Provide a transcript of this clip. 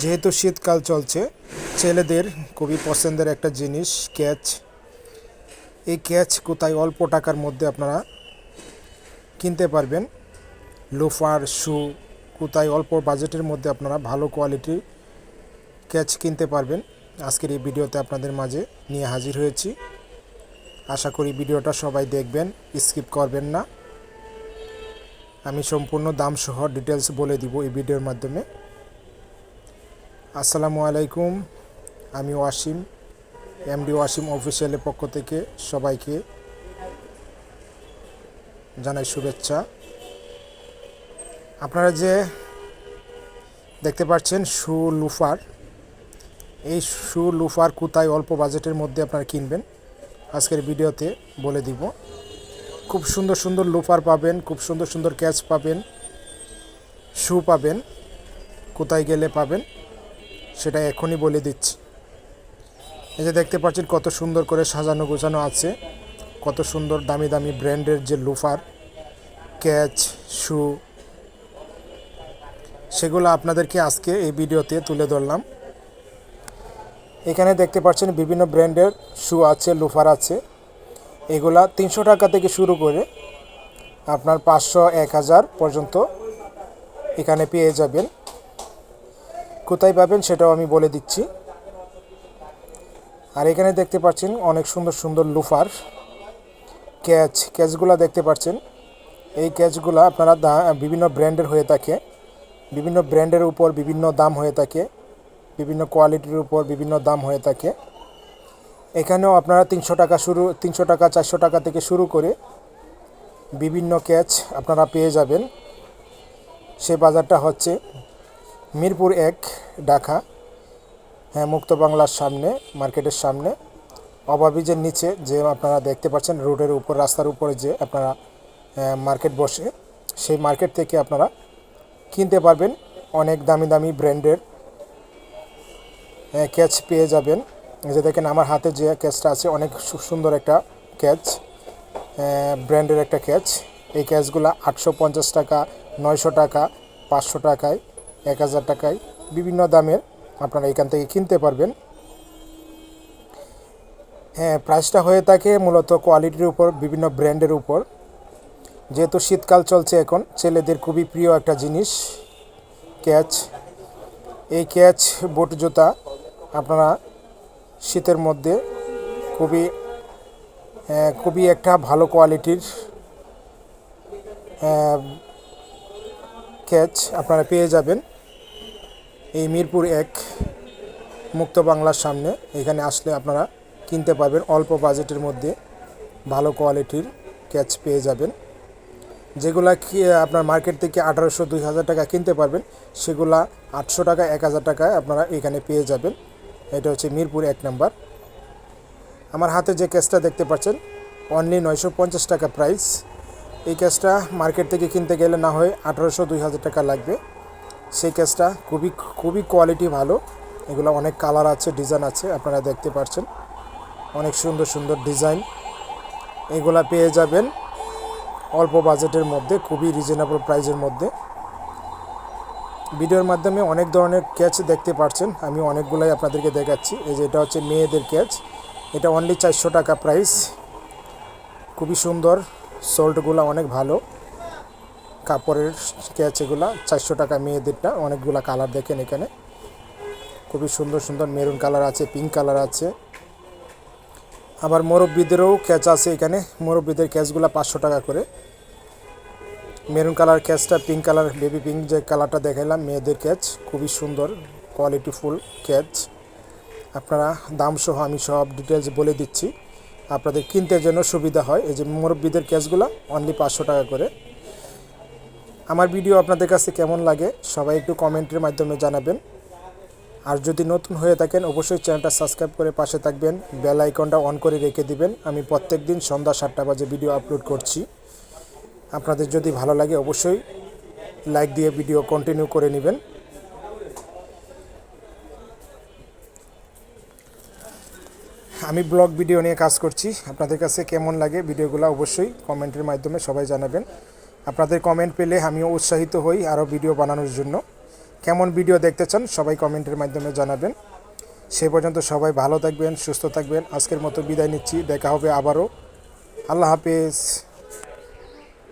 যেহেতু শীতকাল চলছে, ছেলেদের খুবই পছন্দের একটা জিনিস, ক্যাচ। এই ক্যাচ কোথায় অল্প টাকার মধ্যে আপনারা কিনতে পারবেন। লোফার, শু কোথায় অল্প বাজেটের মধ্যে আপনারা ভালো কোয়ালিটির ক্যাচ কিনতে পারবেন। আজকের এই ভিডিওতে আপনাদের মাঝে নিয়ে হাজির হয়েছি। আশা করি ভিডিওটা সবাই দেখবেন, স্কিপ করবেন না। আমি সম্পূর্ণ দাম সহ ডিটেলস বলে দিব এই ভিডিওর মাধ্যমে। আসসালামু আলাইকুম। আমি ওয়াসিম, এমডি ওয়াসিম অফিসিয়ালের পক্ষ থেকে সবাইকে জানাই শুভেচ্ছা। আপনারা যে দেখতে পাচ্ছেন শু লুফার, এই শু লুফার কোথায় অল্প বাজেটের মধ্যে আপনারা কিনবেন। আজকের ভিডিওতে বলে দিব। খুব সুন্দর সুন্দর লুফার পাবেন, খুব সুন্দর সুন্দর ক্যাচ পাবেন, শু পাবেন কোথায় গেলে পাবেন। সেটা এখনই বলে দিচ্ছি। এই যে দেখতে পাচ্ছেন কত সুন্দর করে সাজানো গোছানো আছে। কত সুন্দর দামি দামি ব্র্যান্ডের যে লুফার, ক্যাচ, শু, সেগুলো আপনাদেরকে আজকে এই ভিডিওতে তুলে ধরলাম। এখানে দেখতে পাচ্ছেন বিভিন্ন ব্র্যান্ডের শু আছে, লুফার আছে। এগুলা তিনশো টাকা থেকে শুরু করে আপনার পাঁচশো, এক হাজার পর্যন্ত এখানে পেয়ে যাবেন। কোথায় পাবেন সেটাও আমি বলে দিচ্ছি। আর এখানে দেখতে পাচ্ছেন অনেক সুন্দর সুন্দর লুফার ক্যাচ, ক্যাচগুলো দেখতে পাচ্ছেন। এই ক্যাচগুলো আপনারা বিভিন্ন ব্র্যান্ডের হয়ে থাকে। বিভিন্ন ব্র্যান্ডের উপর বিভিন্ন দাম হয়ে থাকে। বিভিন্ন কোয়ালিটির উপর বিভিন্ন দাম হয়ে থাকে। এখানেও আপনারা তিনশো টাকা শুরু, তিনশো টাকা, চারশো টাকা থেকে শুরু করে বিভিন্ন ক্যাচ আপনারা পেয়ে যাবেন। সে বাজারটা হচ্ছে মিরপুর এক, ঢাকা। হ্যাঁ মুক্ত বাংলার সামনে, মার্কেটের সামনে। ওভারব্রিজের নিচে যে আপনারা দেখতে পাচ্ছেন, রোডের উপর, রাস্তার উপরে যে আপনারা মার্কেট বসে, সেই মার্কেট থেকে আপনারা কিনতে পারবেন। অনেক দামি দামি ব্র্যান্ডের ক্যাচ পেয়ে যাবেন। যে দেখেন, আমার হাতে যে ক্যাচটা আছে, অনেক সুন্দর একটা ক্যাচ ব্র্যান্ডের একটা ক্যাচ। এই ক্যাচগুলো আটশো পঞ্চাশ টাকা, নয়শো টাকা, পাঁচশো টাকায় এক হাজার টাকায় বিভিন্ন দামের আপনারা এখান থেকে কিনতে পারবেন। হ্যাঁ প্রাইসটা হয়ে থাকে মূলত কোয়ালিটির উপর, বিভিন্ন ব্র্যান্ডের উপর। যেহেতু শীতকাল চলছে এখন, ছেলেদের খুবই প্রিয় একটা জিনিস, ক্যাচ। এই ক্যাচ, বুট জুতা আপনারা শীতের মধ্যে খুবই খুবই একটা ভালো কোয়ালিটির ক্যাচ আপনারা পেয়ে যাবেন। এই মিরপুর এক মুক্ত বাংলার সামনে। এখানে আসলে আপনারা কিনতে পারবেন, অল্প বাজেটের মধ্যে ভালো কোয়ালিটির ক্যাচ পেয়ে যাবেন। যেগুলা কি আপনার মার্কেট থেকে আঠারোশো, দুই হাজার টাকা কিনতে পারবেন, সেগুলা আটশো টাকা, এক হাজার টাকায় আপনারা এখানে পেয়ে যাবেন। এটা হচ্ছে মিরপুর এক নাম্বার। আমার হাতে যে ক্যাশটা দেখতে পাচ্ছেন, অনলি নয়শো পঞ্চাশ টাকা প্রাইস। এই ক্যাশটা মার্কেট থেকে কিনতে গেলে না হয় আঠারোশো, দুই হাজার টাকা লাগবে। সেই ক্যাশটা খুবই খুবই কোয়ালিটি ভালো। এগুলো অনেক কালার আছে ডিজাইন আছে, আপনারা দেখতে পাচ্ছেন অনেক সুন্দর সুন্দর ডিজাইন এগুলা পেয়ে যাবেন অল্প বাজেটের মধ্যে, খুবই রিজনেবল প্রাইসের মধ্যে। ভিডিওর মাধ্যমে অনেক ধরনের ক্যাচ দেখতে পাচ্ছেন আমি অনেকগুলাই আপনাদেরকে দেখাচ্ছি। এই যে এটা হচ্ছে মেয়েদের ক্যাচ এটা অনলি চারশো টাকা প্রাইস খুবই সুন্দর সোল্টগুলো অনেক ভালো। কাপড়ের ক্যাচ এগুলা, চারশো টাকা মেয়েদেরটা, অনেকগুলা কালার দেখেন এখানে। খুবই সুন্দর সুন্দর মেরুন কালার আছে পিঙ্ক কালার আছে। আবার মুরব্বীদেরও ক্যাচ আছে এখানে, মুরব্বীদের ক্যাচগুলো পাঁচশো টাকা করে। মেরুন কালার ক্যাচটা পিঙ্ক কালার বেবি পিঙ্ক যে কালারটা দেখাইলাম, মেয়েদের ক্যাচ খুবই সুন্দর কোয়ালিটি ফুল ক্যাচ আপনারা দাম সহ আমি সব ডিটেলস বলে দিচ্ছি। আপনাদের কিনতে জন্য সুবিধা হয়, এই যে মুরব্বীদের ক্যাচগুলো অনলি পাঁচশো টাকা করে। আমার ভিডিও আপনাদের কাছে কেমন লাগে, সবাই একটু কমেন্টের মাধ্যমে জানাবেন। আর যদি নতুন হয়ে থাকেন, অবশ্যই চ্যানেলটা সাবস্ক্রাইব করে পাশে থাকবেন, বেল আইকনটা অন করে রেখে দিবেন। আমি প্রত্যেক দিন সন্ধ্যা সাতটা বাজে ভিডিও আপলোড করছি। আপনাদের যদি ভালো লাগে, অবশ্যই লাইক দিয়ে ভিডিও কন্টিনিউ করে নেবেন। আমি ব্লগ ভিডিও নিয়ে কাজ করছি। আপনাদের কাছে কেমন লাগে ভিডিওগুলো, অবশ্যই কমেন্টের মাধ্যমে সবাই জানাবেন। আপনাদের কমেন্ট পেলে আমিও উৎসাহিত হই আরও ভিডিও বানানোর জন্য। কেমন ভিডিও দেখতে চান সবাই কমেন্টের মাধ্যমে জানাবেন। সে পর্যন্ত সবাই ভালো থাকবেন, সুস্থ থাকবেন। আজকের মতো বিদায় নিচ্ছি, দেখা হবে আবারও। আল্লাহ হাফেজ।